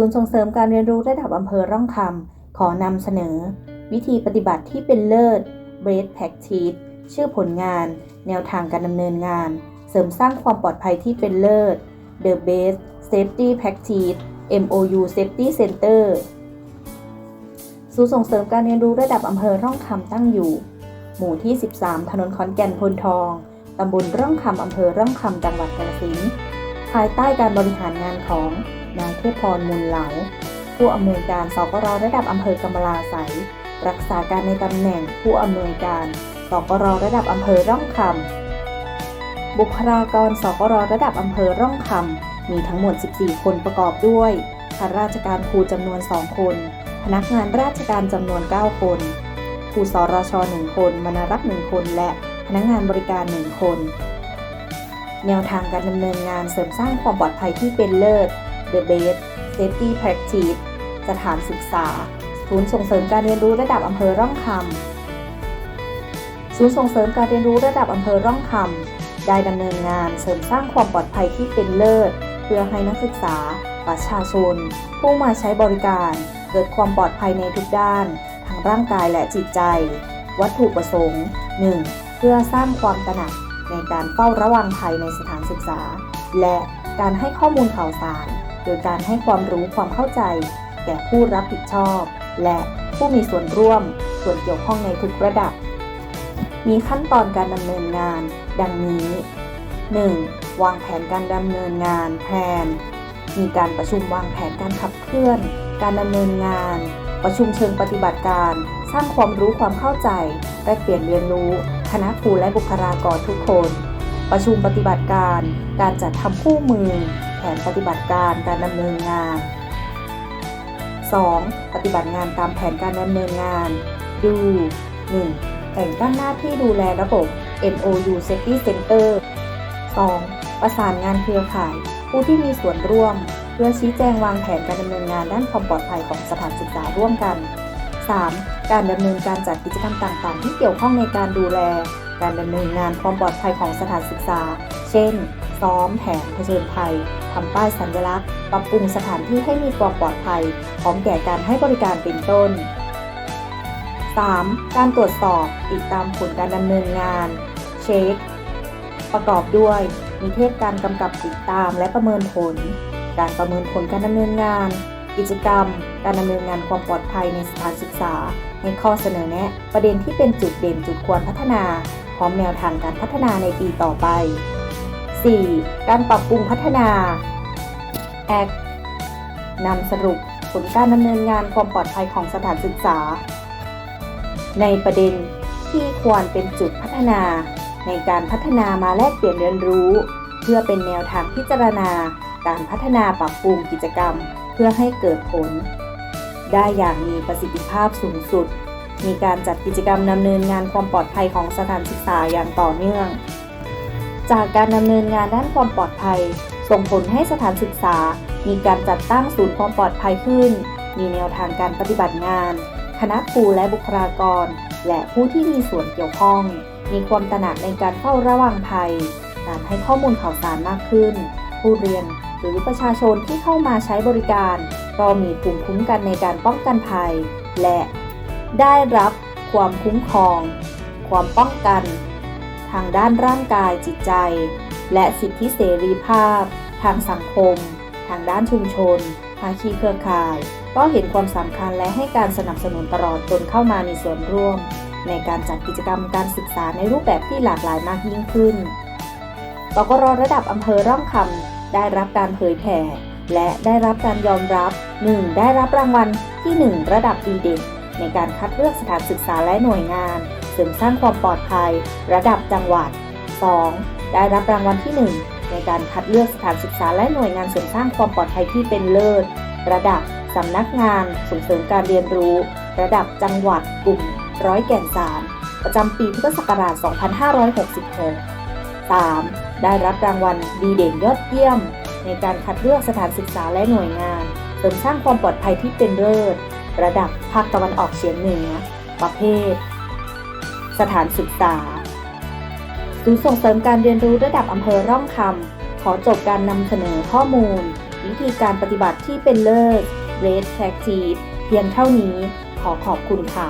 ศูนย์ส่งเสริมการเรียนรู้ระดับอำเภอร่องคำขอนำเสนอ วิธีปฏิบัติที่เป็นเลิศ Best Practice ชื่อผลงาน แนวทางการดำเนินงาน เสริมสร้างความปลอดภัยที่เป็นเลิศ The Best Safety Practice MOU Safety Center ศูนย์ส่งเสริมการเรียนรู้ระดับอำเภอร่องคำตั้งอยู่ หมู่ที่ 13 ถนนขอนแก่นพลทอง ตำบลร่องคำอำเภอร่องคำจังหวัดกาฬสินธุ์ภายใต้การบริหารงานของ นายเทพพรมูลเหลา ผู้อำนวยการสกรระดับอำเภอกำมะลาไสรักษาการในตำแหน่งผู้อำนวยการสกรระดับอำเภอร่องคำบุคลากรสกรระดับอำเภอร่องคำมีทั้งหมด 14 คนประกอบด้วยข้าราชการครูจำนวน 2 คน พนักงานราชการจำนวน 9 คนครูสรช1คนมนารัก1คน และพนักงานบริการ 1 คน แนวทางการดำเนินงานเสริมสร้างความปลอดภัยที่เป็นเลิศ The Best Safety Practice สถานศึกษา ศูนย์ส่งเสริมการเรียนรู้ระดับอำเภอร่องคำศูนย์ส่งเสริมการเรียนรู้ระดับอำเภอร่องคำได้ดำเนินงานเสริมสร้างความปลอดภัยที่เป็นเลิศ เพื่อให้นักศึกษา ประชาชน ผู้มาใช้บริการ เกิดความปลอดภัยในทุกด้านทั้งร่างกายและจิตใจ วัตถุประสงค์ 1. เพื่อสร้างความตระหนักในการเฝ้าระวังภัยในสถานศึกษา และการให้ข้อมูลข่าวสาร โดยการให้ความรู้ความเข้าใจ แก่ผู้รับผิดชอบ และผู้มีส่วนร่วม ส่วนเกี่ยวข้องในทุกระดับ มีขั้นตอนการดำเนินงาน ดังนี้ 1. วางแผนการดำเนินงานแผนมีการประชุมวางแผนการขับเคลื่อน การดำเนินงาน ประชุมเชิงปฏิบัติการ สร้างความรู้ความเข้าใจแลกเปลี่ยนเรียนรู้คณะครูและบุคลากรทุกคน ประชุมปฏิบัติการ การจัดทำคู่มือ แผนปฏิบัติการการดำเนินงาน 2. ปฏิบัติงานตามแผนการดำเนินงาน ดู 1. แต่งตั้งหน้าที่ดูแลระบบ MOU Safety Center 2. ประสานงานเครือข่าย ผู้ที่มีส่วนร่วม เพื่อชี้แจงวางแผนการดำเนินงานด้านความปลอดภัยของสถานศึกษาร่วมกัน 3. การดำเนินการจัดกิจกรรมต่างๆ ที่เกี่ยวข้องในการดูแล การดำเนินงานความปลอดภัยของสถานศึกษา เช่น ซ้อมแผนเผชิญภัยทำป้ายสัญลักษณ์ ปรับปรุงสถานที่ให้มีความปลอดภัย พร้อมแก่การให้บริการเป็นต้น 3. การตรวจสอบติดตามผลการดำเนินงาน เช็ค ประกอบด้วยมีเทศการกำกับติดตามและประเมินผล การประเมินผลการดำเนินงาน กิจกรรม การดำเนินงานความปลอดภัยในสถานศึกษาให้ข้อเสนอแนะ ประเด็นที่เป็นจุดเด่นจุดควรพัฒนา พร้อมแนวทางการพัฒนาในปีต่อไป 4. การปรับปรุงพัฒนา Act นำสรุปผลการดำเนินงานความปลอดภัยของสถานศึกษา ในประเด็นที่ควรเป็นจุดพัฒนา ในการพัฒนามาแลกเปลี่ยนเรียนรู้ เพื่อเป็นแนวทางพิจารณา การพัฒนาปรับปรุงกิจกรรม เพื่อให้เกิดผล ได้อย่างมีประสิทธิภาพสูงสุด มีการจัดกิจกรรมดำเนินงานความปลอดภัยของสถานศึกษาอย่างต่อเนื่อง จากการดำเนินงานด้านความปลอดภัย ส่งผลให้สถานศึกษา มีการจัดตั้งศูนย์ความปลอดภัยขึ้น มีแนวทางการปฏิบัติงาน คณะครูและบุคลากร และผู้ที่มีส่วนเกี่ยวข้อง มีความตระหนักในการเฝ้าระวังภัย การให้ข้อมูลข่าวสารมากขึ้น ผู้เรียนหรือประชาชนที่เข้ามาใช้บริการ ก็มีภูมิคุ้มกันในการป้องกันภัย และได้รับความคุ้มครอง ความป้องกัน ทางด้านร่างกายจิตใจ และสิทธิเสรีภาพ ทางสังคม ทางด้านชุมชนภาคีเครือข่าย ก็เห็นความสำคัญและให้การสนับสนุนตลอดจนเข้ามามีส่วนร่วม ในการจัดกิจกรรมการศึกษาในรูปแบบที่หลากหลายมากยิ่งขึ้นตกรระดับอำเภอร่องคำได้รับการเผยแผ่ และได้รับการยอมรับ 1. ได้รับรางวัลที่ 1 ระดับดีเด่นในการคัดเลือกสถานศึกษาและหน่วยงาน ริมสร้างความปลอดภัย ระดับจังหวัด 2. ได้รับรางวัลที่ 1 ในการคัดเลือกสถานศึกษาและหน่วยงานเสริมสร้างความปลอดภัยที่เป็นเลิศ ระดับสำนักงานส่งเสริมการเรียนรู้ ระดับจังหวัดกลุ่มร้อยแก่นสารประจำปีพุทธศักราช 2566 3. ได้รับรางวัลดีเด่นยอดเยี่ยม ในการคัดเลือกสถานศึกษาและหน่วยงานเสริมสร้างความปลอดภัยที่เป็นเลิศ ระดับภาคตะวันออกเฉียงเหนือ ประเภท สถานศึกษาศูนย์ส่งเสริมการเรียนรู้ระดับอำเภอร่องคำขอจบการนำเสนอข้อมูล วิธีการปฏิบัติที่เป็นเลิศ Red Practice เพียงเท่านี้ ขอขอบคุณค่ะ